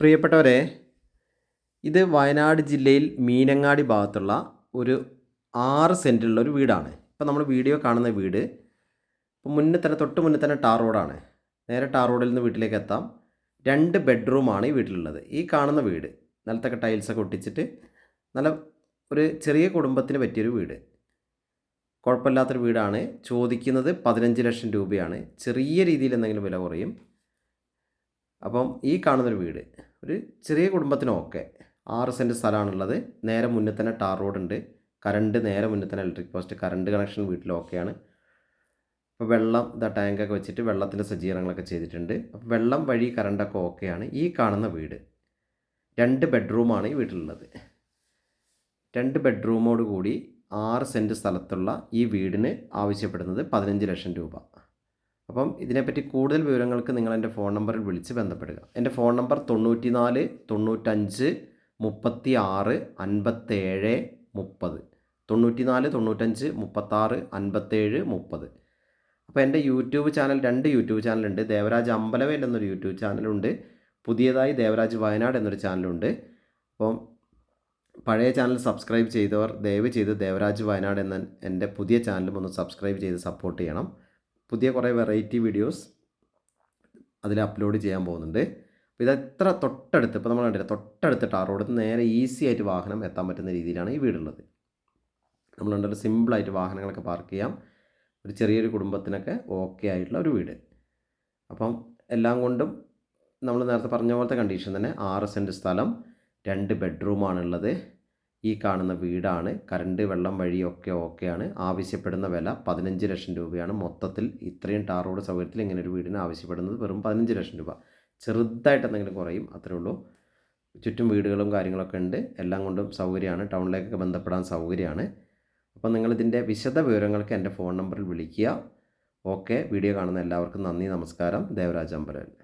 പ്രിയപ്പെട്ടവരെ ഇത് വയനാട് ജില്ലയിൽ മീനങ്ങാടി ഭാഗത്തുള്ള ഒരു ആറ് സെന്റിലുള്ള ഒരു വീടാണ്. ഇപ്പം നമ്മൾ വീഡിയോ കാണുന്ന വീട് ഇപ്പം മുന്നേ തന്നെ തൊട്ട് മുന്നേ തന്നെ ടാർ റോഡാണ്. നേരെ ടാർ റോഡിൽ നിന്ന് വീട്ടിലേക്ക് എത്താം. രണ്ട് ബെഡ്റൂമാണ് ഈ വീട്ടിലുള്ളത്. ഈ കാണുന്ന വീട് നിലത്തൊക്കെ ടൈൽസൊക്കെ ഒട്ടിച്ചിട്ട് നല്ല ഒരു ചെറിയ കുടുംബത്തിന് പറ്റിയൊരു വീട്. കുഴപ്പമില്ലാത്തൊരു വീടാണ്. ചോദിക്കുന്നത് പതിനഞ്ച് ലക്ഷം രൂപയാണ്. ചെറിയ രീതിയിൽ എന്തെങ്കിലും വില കുറയും. അപ്പം ഈ കാണുന്നൊരു വീട് ഒരു ചെറിയ കുടുംബത്തിനൊക്കെ ആറ് സെന്റ് സ്ഥലമാണുള്ളത്. നേരെ മുന്നേ തന്നെ ടാർ റോഡ് ഉണ്ട് കറണ്ട് നേരെ മുന്നേ തന്നെ ഇലക്ട്രിക് പോസ്റ്റ് കറണ്ട് കണക്ഷൻ വീട്ടിലൊക്കെയാണ്. അപ്പോൾ വെള്ളം ഇതാ ടാങ്കൊക്കെ വെച്ചിട്ട് വെള്ളത്തിന്റെ സജ്ജീകരണങ്ങളൊക്കെ ചെയ്തിട്ടുണ്ട്. അപ്പോൾ വെള്ളം വഴി കറണ്ടൊക്കെ ഓക്കെയാണ് ഈ കാണുന്ന വീട്. രണ്ട് ബെഡ്റൂമാണ് ഈ വീട്ടിലുള്ളത്. രണ്ട് ബെഡ്റൂമോട് കൂടി ആറ് സെന്റ് സ്ഥലത്തുള്ള ഈ വീടിന് ആവശ്യപ്പെടുന്നത് പതിനഞ്ച് ലക്ഷം രൂപ. അപ്പം ഇതിനെപ്പറ്റി കൂടുതൽ വിവരങ്ങൾക്ക് നിങ്ങൾ എന്റെ ഫോൺ നമ്പറിൽ വിളിച്ച് ബന്ധപ്പെടുക. എന്റെ ഫോൺ നമ്പർ തൊണ്ണൂറ്റി നാല് തൊണ്ണൂറ്റഞ്ച് മുപ്പത്തി ആറ് അൻപത്തേഴ് മുപ്പത്. തൊണ്ണൂറ്റി നാല് തൊണ്ണൂറ്റഞ്ച് മുപ്പത്താറ് അൻപത്തേഴ് മുപ്പത്. അപ്പോൾ എന്റെ യൂട്യൂബ് ചാനൽ രണ്ട് യൂട്യൂബ് ചാനലുണ്ട്. ദേവരാജ് അമ്പലവേൽ എന്നൊരു യൂട്യൂബ് ചാനലുണ്ട്. പുതിയതായി ദേവരാജ് വയനാട് എന്നൊരു ചാനലുണ്ട്. അപ്പം പഴയ ചാനൽ സബ്സ്ക്രൈബ് ചെയ്തവർ ദയവ് ചെയ്ത് ദേവരാജ് വയനാട് എന്ന എന്റെ പുതിയ ചാനലും ഒന്ന് സബ്സ്ക്രൈബ് ചെയ്ത് സപ്പോർട്ട് ചെയ്യണം. പുതിയ കുറേ വെറൈറ്റി വീഡിയോസ് അതിൽ അപ്ലോഡ് ചെയ്യാൻ പോകുന്നുണ്ട്. അപ്പോൾ ഇത് എത്ര തൊട്ടടുത്ത് ഇപ്പോൾ നമ്മൾ കണ്ടില്ല തൊട്ടടുത്ത് ടാർ നേരെ ഈസി ആയിട്ട് വാഹനം എത്താൻ പറ്റുന്ന രീതിയിലാണ് ഈ വീടുള്ളത്. നമ്മൾ കണ്ടൊരു സിമ്പിളായിട്ട് വാഹനങ്ങളൊക്കെ പാർക്ക് ചെയ്യാം. ഒരു ചെറിയൊരു കുടുംബത്തിനൊക്കെ ഓക്കെ ആയിട്ടുള്ള ഒരു വീട്. അപ്പം എല്ലാം കൊണ്ടും നമ്മൾ നേരത്തെ പറഞ്ഞ പോലത്തെ കണ്ടീഷൻ തന്നെ ആറ് സെന്റ് സ്ഥലം രണ്ട് ബെഡ്റൂമാണുള്ളത് ഈ കാണുന്ന വീടാണ്. കറണ്ട് വെള്ളം വഴിയൊക്കെ ഓക്കെയാണ്. ആവശ്യപ്പെടുന്ന വില പതിനഞ്ച് ലക്ഷം രൂപയാണ്. മൊത്തത്തിൽ ഇത്രയും ടാർ റോഡ് സൗകര്യത്തിൽ ഇങ്ങനെ ഒരു വീടിന് ആവശ്യപ്പെടുന്നത് വെറും പതിനഞ്ച് ലക്ഷം രൂപ. ചെറുതായിട്ട് എന്തെങ്കിലും കുറയും അത്രേ ഉള്ളൂ. ചുറ്റും വീടുകളും കാര്യങ്ങളൊക്കെ ഉണ്ട്. എല്ലാം കൊണ്ടും സൗകര്യമാണ്. ടൗണിലേക്കൊക്കെ ബന്ധപ്പെടാൻ സൗകര്യമാണ്. അപ്പോൾ നിങ്ങളിതിന്റെ വിശദ വിവരങ്ങൾക്ക് എന്റെ ഫോൺ നമ്പറിൽ വിളിക്കുക. ഓക്കെ. വീഡിയോ കാണുന്ന എല്ലാവർക്കും നന്ദി നമസ്കാരം. ദേവരാജ് അമ്പലം